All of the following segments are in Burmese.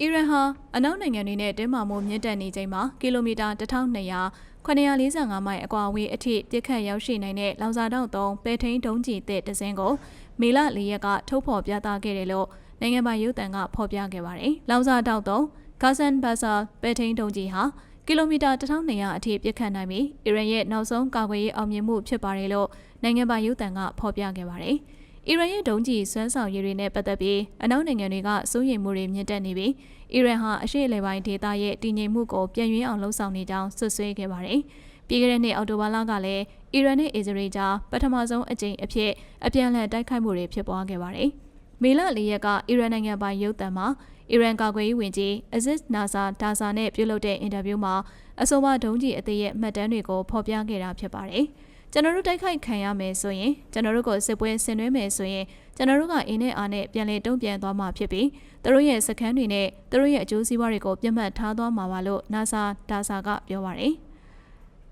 အီရန်ဟာအနောက်နိုင်ငံတွေနဲ့တင်းမာမှုမြင့်တက်နေချိန်မှာကီလိုမီတာ1200 945မိုင်အကွာအဝေးအထိပြစ်ခတ်ရောက်ရှိနိုင်တဲ့လောင်စာတောက်သုံးပဲထိန်းဒုံးကျည်တစ်တစင်းကိုမေလ၄ရက်ကထုတ်ဖော်ပြသခဲ့တယ်လို့နိုင်ငံပိုင်ရုပ်သံကဖော်ပြခဲ့ပါတယ်။လောင်စာတောက်သုံးဂါဆန်ဘတ်ဆာပဲထိန်းဒုံးကျည်ဟာကီလိုမီတာ1200အထိပြစ်ခတ်နိုင်ပြီးအီရန်ရဲ့နောက်ဆုံးကာကွယ်ရေးအောင်မြင်မှုဖြစ်ပါတယ်လို့နိုင်ငံပိုင်ရုပ်သံကဖော်ပြခဲ့ပါတယ်။ အီရန်ရဲ့ဒုံးကျည်စွမ်းဆောင်ရည်တွေနဲ့ပတ်သက်ပြီးအနောက်နိုင်ငံတွေကစိုးရိမ်မှုတွေမြင့်တက်နေပြီးအီရန်ဟာအရှေ့အလယ်ပိုင်းဒေသရဲ့တည်ငြိမ်မှုကိုပြန်ရင်းအောင်လှုံ့ဆော်နေကြောင်းဆွဆွဲခဲ့ပါတယ်။ပြီးခဲ့တဲ့နှစ်အောက်တိုဘာလကလည်းအီရန်နဲ့အစ္စရေးကြားပထမဆုံးအကြိမ်အဖြစ်အပြန်အလှန်တိုက်ခိုက်မှုတွေဖြစ်ပွားခဲ့ပါတယ်။မေလ၄ရက်ကအီရန်နိုင်ငံပိုင်ရုပ်သံမှာအီရန်ကာကွယ်ရေးဝန်ကြီးအဇစ်နာဆာဒါဆာနဲ့ပြုလုပ်တဲ့အင်တာဗျူးမှာအဆိုပါဒုံးကျည်အသေးရဲ့မှတ်တမ်းတွေကိုဖော်ပြခဲ့တာဖြစ်ပါတယ်။ ကျွန်တော်တို့တိုက်ခိုက်ခံရမယ်ဆိုရင်ကျွန်တော်တို့ကိုစစ်ပွဲဆင်နွှဲမယ်ဆိုရင်ကျွန်တော်တို့ကအင်းနဲ့အားနဲ့ပြန်လည်တုံ့ပြန်သွားမှာဖြစ်ပြီးသူတို့ရဲ့စခန်းတွေနဲ့သူတို့ရဲ့အကျိုးစီးပွားတွေကိုပြတ်မှတ်ထားသွားမှာပါလို့ NASA ဒါဆာကပြောပါတယ်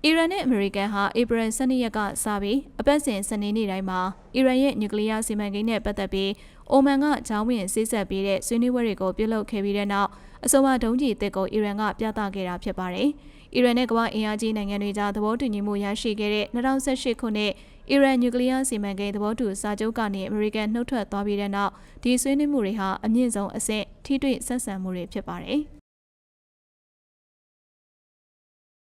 အီရန်နဲ့အမေရိကန်ဟာဧပြီ12ရက်ကစပြီးအပတ်စဉ်စနေနေ့တိုင်းမှာအီရန်ရဲ့နျူကလ িয়ার စီမံကိန်းနဲ့ပတ်သက်ပြီးအိုမန်ကဂျောင်းဝင်စိစက်ပေးတဲ့ဆွေးနွေးပွဲတွေကိုပြုလုပ်ခဲ့ပြီးတဲ့နောက်အဆိုပါဒုံးကျည်တစ်ကိုအီရန်ကပြသခဲ့တာဖြစ်ပါတယ်။ အီရန်နဲ့ကမ္ဘာအင်အားကြီးနိုင်ငံတွေကြားသဘောတူညီမှုရရှိခဲ့တဲ့2018ခုနှစ်အီရန်နျူကလ িয়ার စီမံကိန်းသဘောတူစာချုပ်ကနေအမေရိကန်နှုတ်ထွက်သွားပြီးတဲ့နောက်ဒီဆွေးနွေးမှုတွေဟာအမြင့်ဆုံးအဆင့်ထိတွေ့ဆက်ဆံမှုတွေဖြစ်ပါတယ်။